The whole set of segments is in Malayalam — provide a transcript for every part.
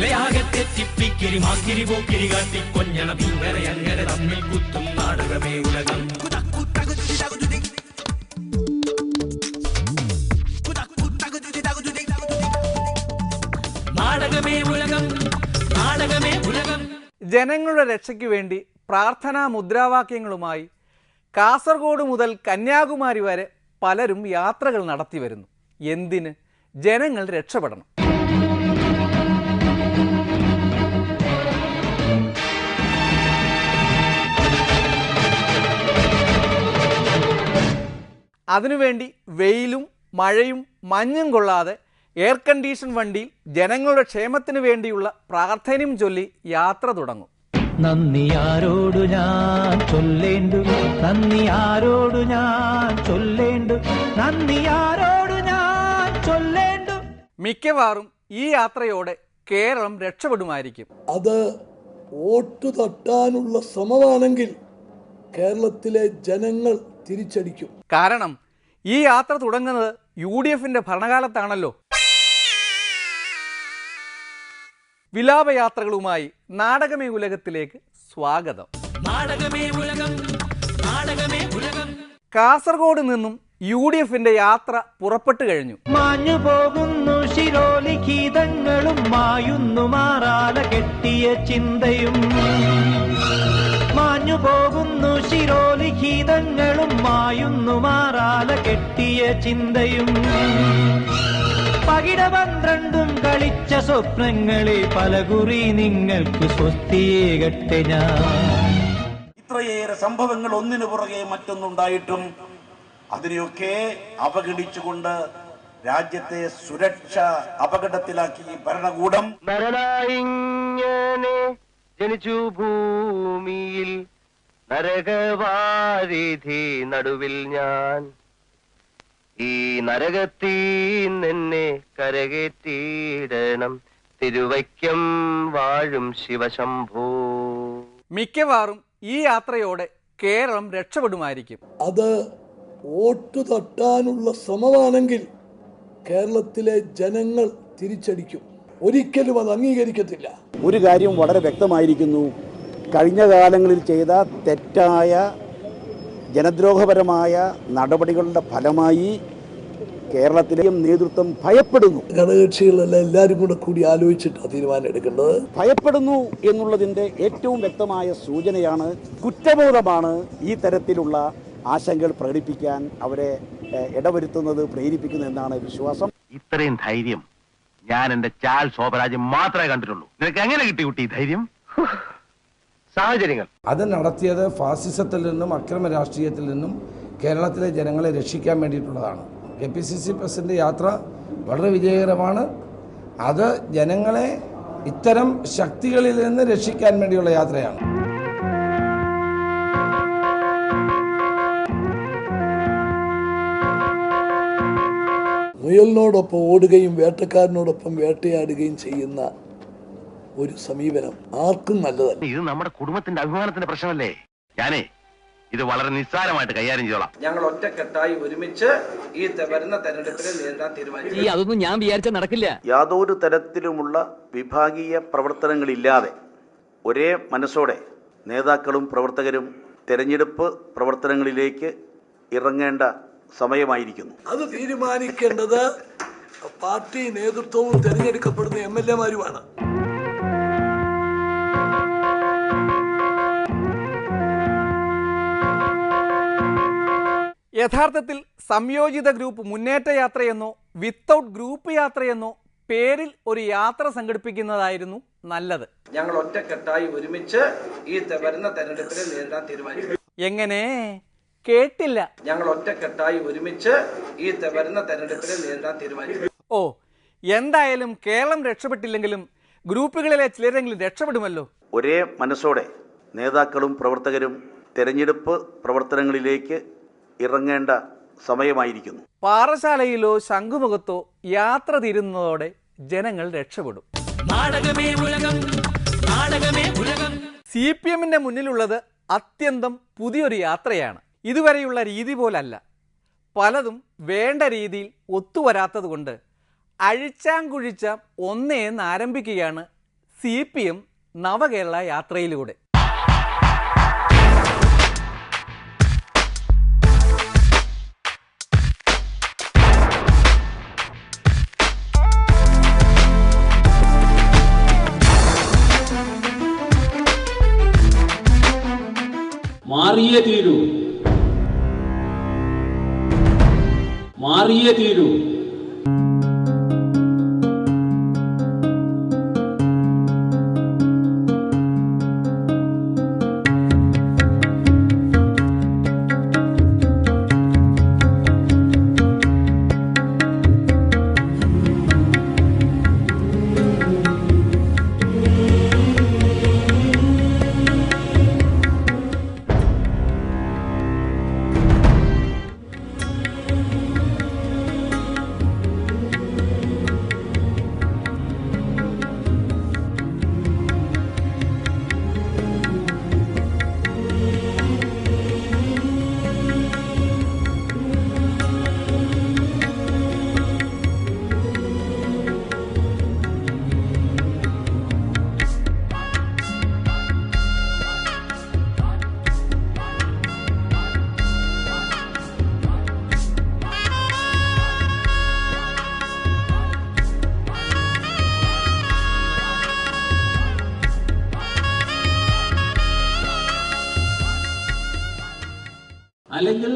നിലയാകെ തെറ്റിപ്പിക്കിരി മാക്കിരി പോക്കിരി കാട്ടി കൊഞ്ഞണ ഇങ്ങനെ അങ്ങനെ തമ്മിൽ കുത്തും നാടകമേ ഉലകം. നാടകമേ ഉലകം. ജനങ്ങളുടെ രക്ഷയ്ക്ക് വേണ്ടി പ്രാർത്ഥനാ മുദ്രാവാക്യങ്ങളുമായി കാസർഗോഡ് മുതൽ കന്യാകുമാരി വരെ പലരും യാത്രകൾ നടത്തി വരുന്നു. എന്തിന്? ജനങ്ങൾ രക്ഷപ്പെടണം. അതിനുവേണ്ടി വെയിലും മഴയും മഞ്ഞും കൊള്ളാതെ എയർ കണ്ടീഷൻ വണ്ടിയിൽ ജനങ്ങളുടെ ക്ഷേമത്തിന് വേണ്ടിയുള്ള പ്രാർത്ഥനയും ചൊല്ലി യാത്ര തുടങ്ങും. നന്ദി ആരോടു ഞാൻ ചൊല്ലേണ്ടു? നന്ദി ആരോടു ഞാൻ ചൊല്ലേണ്ടു? നന്ദി ആരോടു ഞാൻ ചൊല്ലേണ്ടു? മിക്കവാറും ഈ യാത്രയോടെ കേരളം രക്ഷപ്പെടുമായിരിക്കും. അത് വോട്ട് തട്ടാനുള്ള ശ്രമമാണെങ്കിൽ കേരളത്തിലെ ജനങ്ങൾ തിരിച്ചടിക്കും. കാരണം ഈ യാത്ര തുടങ്ങുന്നത് യു ഡി എഫിന്റെ ഭരണകാലത്താണല്ലോ. വിലാപയാത്രകളുമായി നാടകമേ ഉലകത്തിലേക്ക് സ്വാഗതം. നാടകമേ ഉലകം നാടകമേ ഉലകം. കാസർഗോഡ് നിന്നും യു ഡി എഫിന്റെ യാത്ര പുറപ്പെട്ടു കഴിഞ്ഞു. മാഞ്ഞു പോകുന്നു ശിരോലിഖിതങ്ങളും മായുന്നു മാറാല കെട്ടിയ ചിന്തയും. മാഞ്ഞു പോകുന്നു. ശിരോലിഖിതങ്ങളും മായുന്നു. മാറാല കെട്ടിയ ചിന്തയും. പകിട പന്ത്രണ്ടും കളിച്ച സ്വപ്നങ്ങളെ പലകുറി നിങ്ങൾക്ക് സ്വസ്തിയേകട്ടെ ഞാൻ. ഇത്രയേറെ സംഭവങ്ങൾ ഒന്നിനു പുറകെ മറ്റൊന്നുണ്ടായിട്ടും അതിനെയൊക്കെ അവഗണിച്ചുകൊണ്ട് രാജ്യത്തെ സുരക്ഷ അപകടത്തിലാക്കി ഭരണകൂടം. ജനിച്ചു ഭൂമിയിൽ നരകവാരിധി നടുവിൽ ഞാൻ. ഈ നരകത്തീ നിന്നെ കരകേറ്റിയിടണം. തിരുവൈക്കം വാഴും ശിവശംഭൂ. മിക്കവാറും ഈ യാത്രയോടെ കേരളം രക്ഷപ്പെടുമായിരിക്കും. അത് വോട്ട് തട്ടാനുള്ള ശ്രമമാണെങ്കിൽ കേരളത്തിലെ ജനങ്ങൾ തിരിച്ചടിക്കും. ഒരിക്കലും അത് അംഗീകരിക്കത്തില്ല. ഒരു കാര്യം വളരെ വ്യക്തമായിരിക്കുന്നു. കഴിഞ്ഞ കാലങ്ങളിൽ ചെയ്ത തെറ്റായ ജനദ്രോഹപരമായ നടപടികളുടെ ഫലമായി കേരളത്തിലെയും നേതൃത്വം ഭയപ്പെടുന്നു. ഘടകകക്ഷികളെല്ലാം എല്ലാവരും കൂടെ കൂടി ആലോചിച്ചിട്ടാണ് തീരുമാനം എടുക്കേണ്ടത്. ഭയപ്പെടുന്നു എന്നുള്ളതിന്റെ ഏറ്റവും വ്യക്തമായ സൂചനയാണ് കുറ്റബോധമാണ് ഈ തരത്തിലുള്ള ആശങ്കകൾ പ്രകടിപ്പിക്കാൻ അവരെ ഇടവരുത്തുന്നത് പ്രേരിപ്പിക്കുന്നു എന്നാണ് വിശ്വാസം. ഇത്രയും ധൈര്യം ഞാൻ എന്റെ ചാൽ ശോഭരാജ് മാത്രമേ കണ്ടിട്ടുള്ളൂ. നിനക്ക് എങ്ങനെ കിട്ടി കുട്ടി ധൈര്യം? സാഹചര്യങ്ങൾ. അത് നടത്തിയത് ഫാസിസത്തിൽ നിന്നും അക്രമ രാഷ്ട്രീയത്തിൽ നിന്നും കേരളത്തിലെ ജനങ്ങളെ രക്ഷിക്കാൻ വേണ്ടിയിട്ടുള്ളതാണ്. K P C C president യാത്ര വളരെ വിജയകരമാണ്. അത് ജനങ്ങളെ ഇത്തരം ശക്തികളിൽ നിന്ന് രക്ഷിക്കാൻ വേണ്ടിയുള്ള യാത്രയാണ്. മുയലിനോടൊപ്പം ഓടുകയും വേട്ടക്കാരനോടൊപ്പം വേട്ടയാടുകയും ചെയ്യുന്ന ഒരു സമീപനം ആർക്കും നല്ലതല്ല. ഇത് നമ്മുടെ കുടുംബത്തിന്റെ അഭിമാനത്തിന്റെ പ്രശ്നമല്ലേ? ഞാനേ ഇത് വളരെ നിസ്സാരമായിട്ട് കൈകാര്യം ചെയ്തോളാം. ഞങ്ങൾ ഒറ്റക്കെട്ടായി ഒരുമിച്ച് ഈ വരുന്ന തെരഞ്ഞെടുപ്പിനെ നേരിടാൻ തീരുമാനിച്ചു. അതൊന്നും ഞാൻ വിചാരിച്ച നടക്കില്ല. യാതൊരു തരത്തിലുമുള്ള വിഭാഗീയ പ്രവർത്തനങ്ങളില്ലാതെ ഒരേ മനസ്സോടെ നേതാക്കളും പ്രവർത്തകരും തെരഞ്ഞെടുപ്പ് പ്രവർത്തനങ്ങളിലേക്ക് ഇറങ്ങേണ്ട സമയമായിരിക്കുന്നു. അത് തീരുമാനിക്കേണ്ടത് പാർട്ടി നേതൃത്വവും തെരഞ്ഞെടുക്കപ്പെടുന്ന എം എൽ എമാരുമാണ്. യഥാർത്ഥത്തിൽ സംയോജിത ഗ്രൂപ്പ് മുന്നേറ്റ യാത്രയെന്നോ വിത്തൗട്ട് ഗ്രൂപ്പ് യാത്രയെന്നോ പേരിൽ ഒരു യാത്ര സംഘടിപ്പിക്കുന്നതായിരുന്നു നല്ലത്. ഞങ്ങൾ ഒറ്റക്കെട്ടായി ഒരുമിച്ച് ഈ വരുന്ന തെരഞ്ഞെടുപ്പിനെ നേരിടാൻ തീരുമാനിക്കും എങ്ങനെ? കേട്ടില്ല. ഞങ്ങൾ ഒറ്റക്കെട്ടായി ഒരുമിച്ച് ഈ വരുന്ന തെരഞ്ഞെടുപ്പിനെ നേരിടാൻ തീരുമാനിച്ചു. ഓ എന്തായാലും കേരളം രക്ഷപ്പെട്ടില്ലെങ്കിലും ഗ്രൂപ്പുകളിലെ ചിലരെങ്കിലും രക്ഷപ്പെടുമല്ലോ? ഒരേ മനസ്സോടെ നേതാക്കളും പ്രവർത്തകരും തെരഞ്ഞെടുപ്പ് പ്രവർത്തനങ്ങളിലേക്ക് ഇറങ്ങേണ്ട സമയമായിരിക്കുന്നു. പാറശാലയിലോ ശംഖുമുഖത്തോ യാത്ര തീരുന്നതോടെ ജനങ്ങൾ രക്ഷപ്പെടും. നാടകമേ ഉലകം നാടകമേ ഉലകം. സി പി എമ്മിന്റെ മുന്നിലുള്ളത് അത്യന്തം പുതിയൊരു യാത്രയാണ്. ഇതുവരെയുള്ള രീതി പോലല്ല. പലതും വേണ്ട രീതിയിൽ ഒത്തുവരാത്തതുകൊണ്ട് അഴിച്ചാങ്കുഴിച്ച ഒന്നേന്ന് ആരംഭിക്കുകയാണ് സി പി എം നവകേരള യാത്രയിലൂടെ. മാറിയേ തീരൂ. മാറിയേ തീരൂ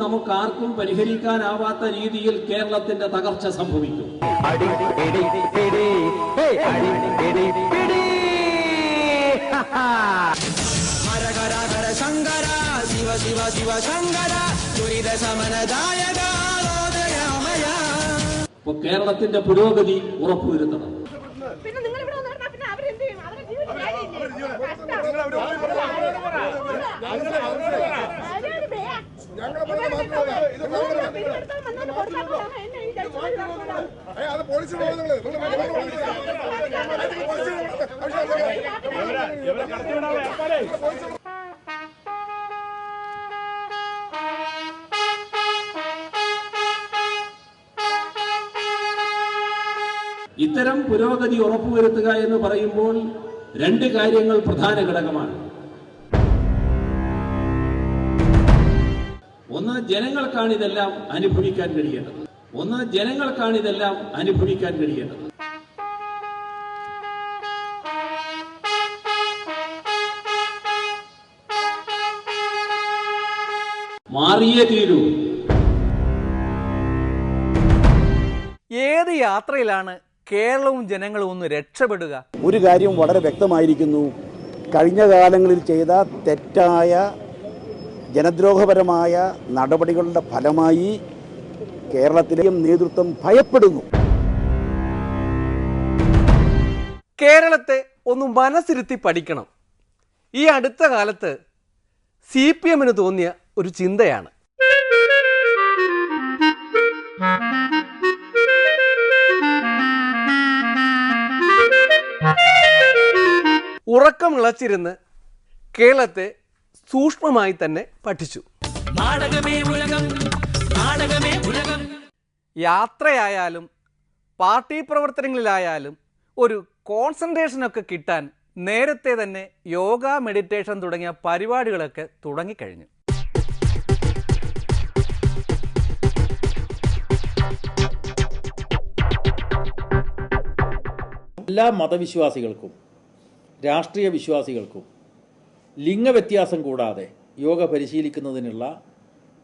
നമുക്ക് ആർക്കും പരിഹരിക്കാനാവാത്ത രീതിയിൽ കേരളത്തിന്റെ തകർച്ച സംഭവിക്കും. ശങ്കര ശിവ ശിവ ശിവ ശങ്കര ദുരിത സമനദായക ഇപ്പൊ കേരളത്തിന്റെ പുരോഗതി ഉറപ്പുവരുത്തണം. പിന്നെ നിങ്ങൾ ഇവിടെ വന്നു പറഞ്ഞാൽ പിന്നെ അവരെന്ത് ചെയ്യും അവരെ ജീവിതം കാര്യമില്ലേ? ആരാണ് ബേ? ഇത്തരം പുരോഗതി ഉറപ്പുവരുത്തുക എന്ന് പറയുമ്പോൾ രണ്ട് കാര്യങ്ങൾ പ്രധാന ഘടകമാണ്. ജനങ്ങൾക്കാണ് ഇതെല്ലാം അനുഭവിക്കാൻ കഴിയേണ്ടത്. ഒന്ന് ജനങ്ങൾക്കാണ് ഇതെല്ലാം അനുഭവിക്കാൻ കഴിയേണ്ടത്. മാറിയേ തീരൂ. ഏത് യാത്രയിലാണ് കേരളവും ജനങ്ങളും ഒന്ന് രക്ഷപ്പെടുക? ഒരു കാര്യം വളരെ വ്യക്തമായിരിക്കുന്നു. കഴിഞ്ഞ കാലങ്ങളിൽ ചെയ്ത തെറ്റായ ജനദ്രോഹപരമായ നടപടികളുടെ ഫലമായി കേരളത്തിലെയും നേതൃത്വം ഭയപ്പെടുന്നു. കേരളത്തെ ഒന്ന് മനസ്സിരുത്തി പഠിക്കണം. ഈ അടുത്ത കാലത്ത് സി പി എമ്മിന് തോന്നിയ ഒരു ചിന്തയാണ്. ഉറക്കം ഉറക്കമിളച്ചിരുന്ന് കേരളത്തെ സൂക്ഷ്മമായി തന്നെ പഠിച്ചു. യാത്രയായാലും പാർട്ടി പ്രവർത്തനങ്ങളിലായാലും ഒരു കോൺസെൻട്രേഷനൊക്കെ കിട്ടാൻ നേരത്തെ തന്നെ യോഗ മെഡിറ്റേഷൻ തുടങ്ങിയ പരിപാടികളൊക്കെ തുടങ്ങിക്കഴിഞ്ഞു. എല്ലാ മതവിശ്വാസികൾക്കും രാഷ്ട്രീയ വിശ്വാസികൾക്കും ലിംഗവ്യത്യാസം കൂടാതെ യോഗ പരിശീലിക്കുന്നതിനുള്ള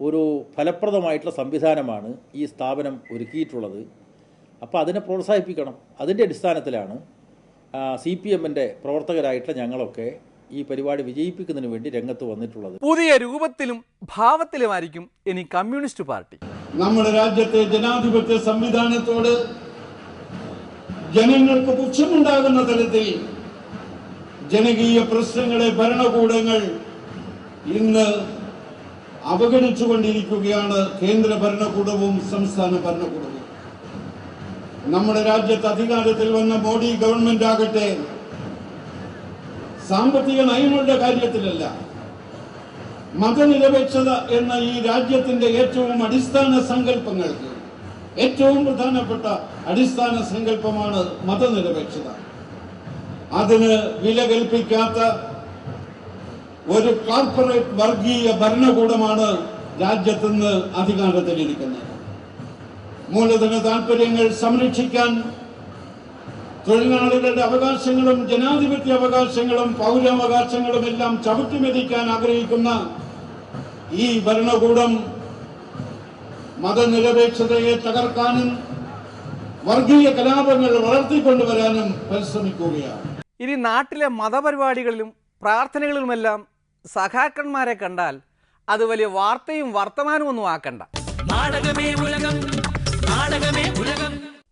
ഒരു ഫലപ്രദമായിട്ടുള്ള സംവിധാനമാണ് ഈ സ്ഥാപനം ഒരുക്കിയിട്ടുള്ളത്. അപ്പോൾ അതിനെ പ്രോത്സാഹിപ്പിക്കണം. അതിന്റെ അടിസ്ഥാനത്തിലാണ് സി പി എമ്മിന്റെ പ്രവർത്തകരായിട്ടുള്ള ഞങ്ങളൊക്കെ ഈ പരിപാടി വിജയിപ്പിക്കുന്നതിന് വേണ്ടി രംഗത്ത് വന്നിട്ടുള്ളത്. പുതിയ രൂപത്തിലും ഭാവത്തിലുമായിരിക്കും ഇനി കമ്മ്യൂണിസ്റ്റ് പാർട്ടി. നമ്മുടെ രാജ്യത്തെ ജനാധിപത്യ സംവിധാനത്തോട് ജനങ്ങൾക്ക് പുച്ഛമുണ്ടാകുന്ന തരത്തിൽ ജനകീയ പ്രശ്നങ്ങളെ ഭരണകൂടങ്ങൾ ഇന്ന് അവഗണിച്ചുകൊണ്ടിരിക്കുകയാണ് കേന്ദ്ര ഭരണകൂടവും സംസ്ഥാന ഭരണകൂടവും. നമ്മുടെ രാജ്യത്ത് അധികാരത്തിൽ വന്ന മോഡി ഗവൺമെന്റ് ആകട്ടെ സാമ്പത്തിക നയങ്ങളുടെ കാര്യത്തിലല്ല മതനിരപേക്ഷത എന്ന ഈ രാജ്യത്തിന്റെ ഏറ്റവും അടിസ്ഥാന സങ്കല്പങ്ങൾക്ക് ഏറ്റവും പ്രധാനപ്പെട്ട അടിസ്ഥാന സങ്കല്പമാണ് മതനിരപേക്ഷത. അതിന് വില കൽപ്പിക്കാത്ത ഒരു കോർപ്പറേറ്റ് വർഗീയ ഭരണകൂടമാണ് രാജ്യത്തുനിന്ന് അധികാരത്തിലിരിക്കുന്നത്. മൂലധന താല്പര്യങ്ങൾ സംരക്ഷിക്കാൻ തൊഴിലാളികളുടെ അവകാശങ്ങളും ജനാധിപത്യ അവകാശങ്ങളും പൗരാവകാശങ്ങളും എല്ലാം ചവിട്ടിമെതിക്കാൻ ആഗ്രഹിക്കുന്ന ഈ ഭരണകൂടം മതനിരപേക്ഷതയെ തകർക്കാനും വർഗീയ കലാപങ്ങൾ വളർത്തിക്കൊണ്ടുവരാനും പരിശ്രമിക്കുകയാണ്. ഇനി നാട്ടിലെ മതപരിപാടികളിലും പ്രാർത്ഥനകളിലുമെല്ലാം സഖാക്കന്മാരെ കണ്ടാൽ അത് വലിയ വാർത്തയും വർത്തമാനവും ഒന്നും ആക്കണ്ട.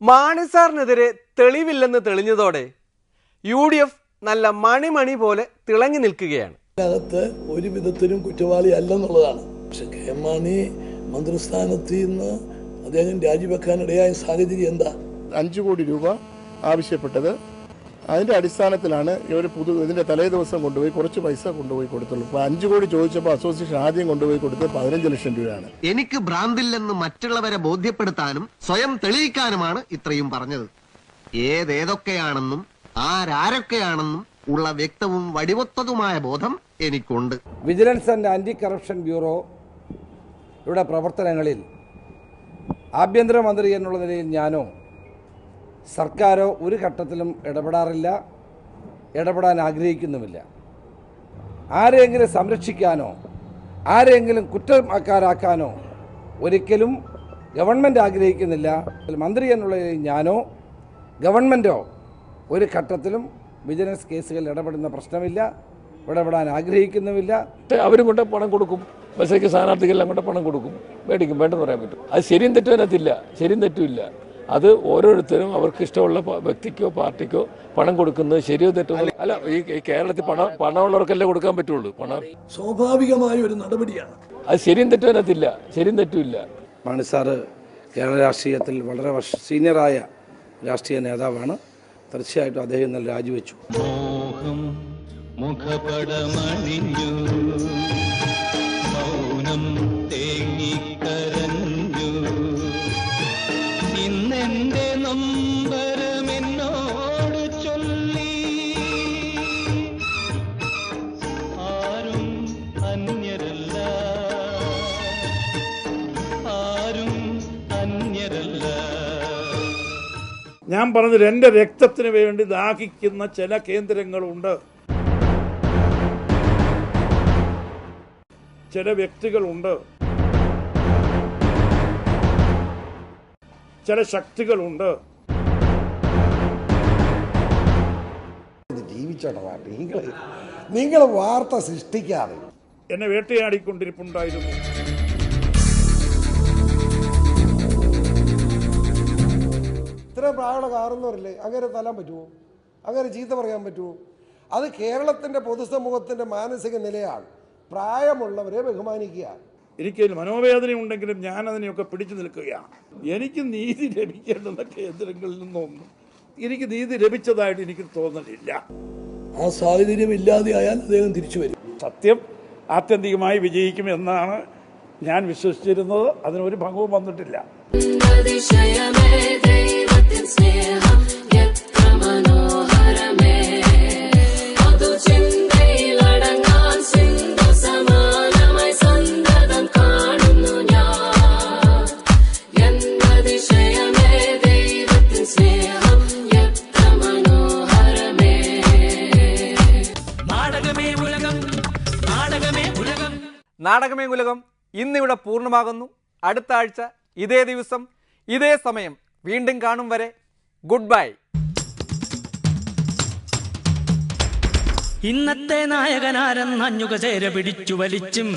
മാണിസാറിനെതിരെ തെളിവില്ലെന്ന് തെളിഞ്ഞതോടെ യു ഡി എഫ് നല്ല മണിമണി പോലെ തിളങ്ങി നിൽക്കുകയാണ്. അകത്ത് ഒരു വിധത്തിലും കുറ്റവാളി അല്ലെന്നുള്ളതാണ്. പക്ഷെ കെ എം മാണി മന്ത്രിസ്ഥാനത്ത് നിന്ന് അദ്ദേഹം രാജിവെക്കാനിടയായ സാഹചര്യം എന്താ? അഞ്ചു കോടി രൂപ ആവശ്യപ്പെട്ടത് അതിന്റെ അടിസ്ഥാനത്തിലാണ് ഇവർ പുതു ഇതിന്റെ തലേ ദിവസം കൊണ്ടുപോയി കുറച്ച് പൈസ കൊണ്ടുപോയി കൊടുത്തുള്ളൂ. അപ്പോൾ അഞ്ച് കോടി ചോദിച്ചപ്പോൾ അസോസിയേഷൻ ആദ്യം കൊണ്ടുപോയി കൊടുത്തത് പതിനഞ്ച് ലക്ഷം രൂപയാണ്. എനിക്ക് ഭ്രാന്തില്ലെന്ന് മറ്റുള്ളവരെ ബോധ്യപ്പെടുത്താനും സ്വയം തെളിയിക്കാനുമാണ് ഇത്രയും പറഞ്ഞത്. ഏതേതൊക്കെയാണെന്നും ആരാരൊക്കെയാണെന്നും ഉള്ള വ്യക്തവും വടിവൊത്തതുമായ ബോധം എനിക്കുണ്ട്. Vigilance and anti corruption bureau ഇവിടെ പ്രവർത്തനങ്ങളിൽ ആഭ്യന്തരമന്ത്രി എന്നുള്ള നിലയിൽ ഞാനോ സർക്കാരോ ഒരു ഘട്ടത്തിലും ഇടപെടാറില്ല ഇടപെടാൻ ആഗ്രഹിക്കുന്നുമില്ല. ആരെയെങ്കിലും സംരക്ഷിക്കാനോ ആരെയെങ്കിലും കുറ്റക്കാരാക്കാനോ ഒരിക്കലും ഗവൺമെന്റ് ആഗ്രഹിക്കുന്നില്ല. മന്ത്രി എന്നുള്ള ഞാനോ ഗവൺമെന്റോ ഒരു ഘട്ടത്തിലും വിജിലൻസ് കേസുകളിൽ ഇടപെടുന്ന പ്രശ്നമില്ല ഇടപെടാൻ ആഗ്രഹിക്കുന്നുമില്ല. അവരും കൊണ്ട് പണം കൊടുക്കും. ബസ്സേക്ക് സ്ഥാനാർത്ഥികളെല്ലാം കൊണ്ട് പണം കൊടുക്കും. മേടിക്കും വേണ്ടെന്ന് പറയാൻ പറ്റും. അത് ശരിയും തെറ്റും അതിനകത്തില്ല. ശരിയും തെറ്റും ഇല്ല. അത് ഓരോരുത്തരും അവർക്ക് ഇഷ്ടമുള്ള വ്യക്തിക്കോ പാർട്ടിക്കോ പണം കൊടുക്കുന്നത് ശരിയോ തെറ്റോ അല്ല ഈ കേരളത്തിൽ പണം പണമുള്ളവർക്കല്ലേ കൊടുക്കാൻ പറ്റുള്ളൂ. പണം സ്വാഭാവികമായ ഒരു നടപടിയാണ്. അത് ശരിയും തെറ്റും അതിനകത്തില്ല. ശരിയും തെറ്റുമില്ല മാണി സാറ് കേരള രാഷ്ട്രീയത്തിൽ വളരെ വർഷ സീനിയറായ രാഷ്ട്രീയ നേതാവാണ്. തീർച്ചയായിട്ടും അദ്ദേഹം ഇന്നലെ രാജിവെച്ചു. മോഹം മുഖപടമണിഞ്ഞു. മൗനം ഞാൻ പറഞ്ഞത് എന്റെ രക്തത്തിന് വേണ്ടി ദാഹിക്കുന്ന ചില കേന്ദ്രങ്ങളുണ്ട്. ചില വ്യക്തികളുണ്ട്. ചില ശക്തികളുണ്ട്. ജീവിച്ചോട്ടെ നിങ്ങൾ നിങ്ങൾ വാർത്ത സൃഷ്ടിക്കാതെ. എന്നെ വേട്ടയാടിക്കൊണ്ടിരിപ്പുണ്ടായിരുന്നു. ഇത്രയും പ്രായമുള്ള കാറുന്നവരില്ലേ അങ്ങനെ തല്ലാൻ പറ്റുമോ? അങ്ങനെ ചീത്ത പറയാൻ പറ്റുമോ? അത് കേരളത്തിന്റെ പൊതുസമൂഹത്തിന്റെ മാനസിക നിലയാണ്. പ്രായമുള്ളവരെ ബഹുമാനിക്കുക. എനിക്ക് മനോവേദന ഉണ്ടെങ്കിലും ഞാൻ അതിനെയൊക്കെ പിടിച്ചു നിൽക്കുകയാണ്. എനിക്ക് നീതി ലഭിക്കേണ്ടുന്ന കേന്ദ്രങ്ങളിൽ നിന്നൊന്നും എനിക്ക് നീതി ലഭിച്ചതായിട്ട് എനിക്ക് തോന്നലില്ല. ആ സാഹചര്യം ഇല്ലാതെയായാൽ അദ്ദേഹം തിരിച്ചു വരും. സത്യം ആത്യന്തികമായി വിജയിക്കും എന്നാണ് ഞാൻ വിശ്വസിച്ചിരുന്നത്. അതിനൊരു ഭംഗവും വന്നിട്ടില്ല. നാടകമേ ഉലകം ഇന്നിവിടെ പൂർണമാകുന്നു. അടുത്ത ആഴ്ച ഇതേ ദിവസം ഇതേ സമയം വീണ്ടും കാണും വരെ ഗുഡ് ബൈ ഇന്നത്തെ നായകനാരെന്ന് അഞ്ഞുക ചേര പിടിച്ചു വലിച്ചും.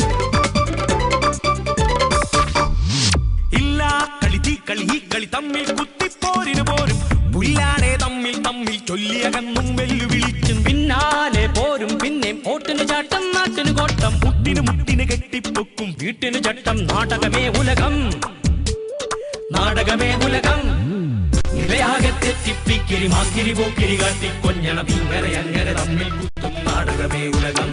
ഇല്ല കളി തീ കളി ഈ കളി തമ്മിൽ കുത്തിപ്പോരിന് പോരും. പുല്ലാടെ തമ്മിൽ തമ്മിൽ ചൊല്ലിയകന്നും വെല്ലുവിളിക്കും പിന്നാലെ പോരും പിന്നെ ഓട്ടിന് ചാട്ടം നാട്ടിന് കോട്ടം. മുട്ടിന് മുട്ടിന് കെട്ടിപ്പൊക്കും വീട്ടിന് ചട്ടം നാടകമേ ഉലകം. നാടകമേ ഉലകം. യാഗത്തെത്തിപ്പിക്കിരി മാക്കിരി പോക്കിരി കാട്ടി കൊഞ്ഞണം ഇങ്ങനെ അങ്ങനെ തമ്മിൽ കുത്തും നാടകമേ ഉലകം.